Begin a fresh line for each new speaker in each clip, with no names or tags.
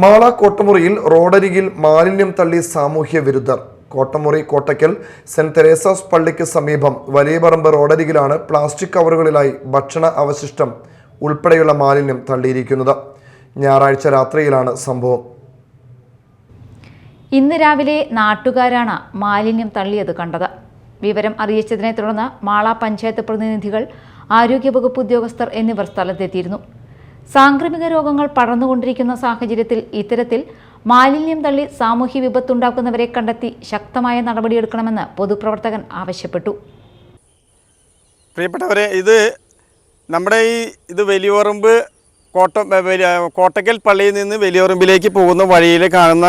മാള കോട്ടമുറിയിൽ റോഡരികിൽ മാലിന്യം തള്ളി സാമൂഹ്യ വിരുദ്ധർ. കോട്ടമുറി കോട്ടയ്ക്കൽ സെന്റ് തെരേസാസ് പള്ളിക്ക് സമീപം വലിയപറമ്പ് റോഡരികിലാണ് പ്ലാസ്റ്റിക് കവറുകളിലായി ഭക്ഷണ അവശിഷ്ടം ഉൾപ്പെടെയുള്ള മാലിന്യം തള്ളിയിരിക്കുന്നത്. ഞായറാഴ്ച രാത്രിയിലാണ് സംഭവം.
ഇന്ന് രാവിലെ നാട്ടുകാരാണ് മാലിന്യം തള്ളിയത് കണ്ടത്. വിവരം അറിയിച്ചതിനെ തുടർന്ന് മാള പഞ്ചായത്ത് പ്രതിനിധികൾ ആരോഗ്യവകുപ്പ് ഉദ്യോഗസ്ഥർ എന്നിവർ സ്ഥലത്തെത്തിയിരുന്നു. സാംക്രമിക രോഗങ്ങൾ പടർന്നുകൊണ്ടിരിക്കുന്ന സാഹചര്യത്തിൽ ഇത്തരത്തിൽ മാലിന്യം തള്ളി സാമൂഹ്യ വിപത്തുണ്ടാക്കുന്നവരെ കണ്ടെത്തി ശക്തമായ നടപടിയെടുക്കണമെന്ന് പൊതുപ്രവർത്തകൻ ആവശ്യപ്പെട്ടു.
പ്രിയപ്പെട്ടവരെ ഇത് നമ്മുടെ ഈ ഇത് വലിയോറമ്പ് കോട്ട കോട്ടക്കൽ പള്ളിയിൽ നിന്ന് വലിയോറമ്പിലേക്ക് പോകുന്ന വഴിയിൽ കാണുന്ന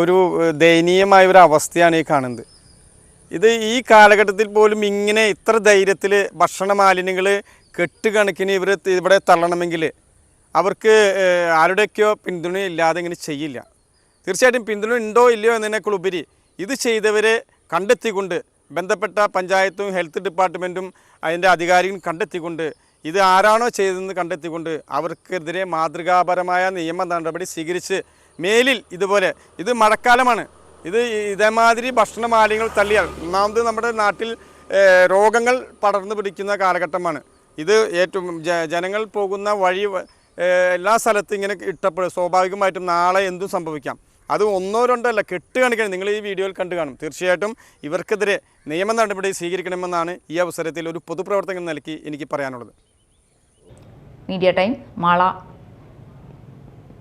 ഒരു ദയനീയമായ ഒരു അവസ്ഥയാണ് ഈ കാണുന്നത്. ഇത് ഈ കാലഘട്ടത്തിൽ പോലും ഇങ്ങനെ ഇത്ര ധൈര്യത്തിൽ ഭക്ഷണ മാലിന്യങ്ങൾ കെട്ടുകണക്കിന് ഇവർ ഇവിടെ തള്ളണമെങ്കിൽ അവർക്ക് ആരുടെയൊക്കെയോ പിന്തുണ ഇല്ലാതെ ഇങ്ങനെ ചെയ്യില്ല. തീർച്ചയായിട്ടും പിന്തുണ ഉണ്ടോ ഇല്ലയോ എന്നതിനേക്കുള്ളുപരി ഇത് ചെയ്തവരെ കണ്ടെത്തിക്കൊണ്ട് ബന്ധപ്പെട്ട പഞ്ചായത്തും ഹെൽത്ത് ഡിപ്പാർട്ട്മെന്റും അതിന്റെ അധികാരികളും കണ്ടെത്തിക്കൊണ്ട് ഇത് ആരാണോ ചെയ്തതെന്ന് കണ്ടെത്തിക്കൊണ്ട് അവർക്കെതിരെ മാതൃകാപരമായ നിയമ നടപടി സ്വീകരിച്ച് മേലിൽ ഇതുപോലെ ഇത് മഴക്കാലമാണ്. ഇത് ഇതേമാതിരി ഭക്ഷണ മാലിന്യങ്ങൾ തള്ളിയാൽ ഒന്നാമത് നമ്മുടെ നാട്ടിൽ രോഗങ്ങൾ പടർന്നു പിടിക്കുന്ന കാലഘട്ടമാണ്. ഇത് ഏറ്റവും ജനങ്ങൾ പോകുന്ന വഴി എല്ലാ സ്ഥലത്തും ഇങ്ങനെ ഇട്ടപ്പോൾ സ്വാഭാവികമായിട്ടും നാളെ എന്തും സംഭവിക്കാം. അത് ഒന്നോ രണ്ടോ അല്ല കെട്ട് കാണിക്കണം. നിങ്ങൾ ഈ വീഡിയോയിൽ കണ്ടു കാണും. തീർച്ചയായിട്ടും ഇവർക്കെതിരെ നിയമ നടപടി സ്വീകരിക്കണമെന്നാണ് ഈ അവസരത്തിൽ ഒരു പൊതുപ്രവർത്തകൻ നൽകി എനിക്ക് പറയാനുള്ളത്.
Media time Mala.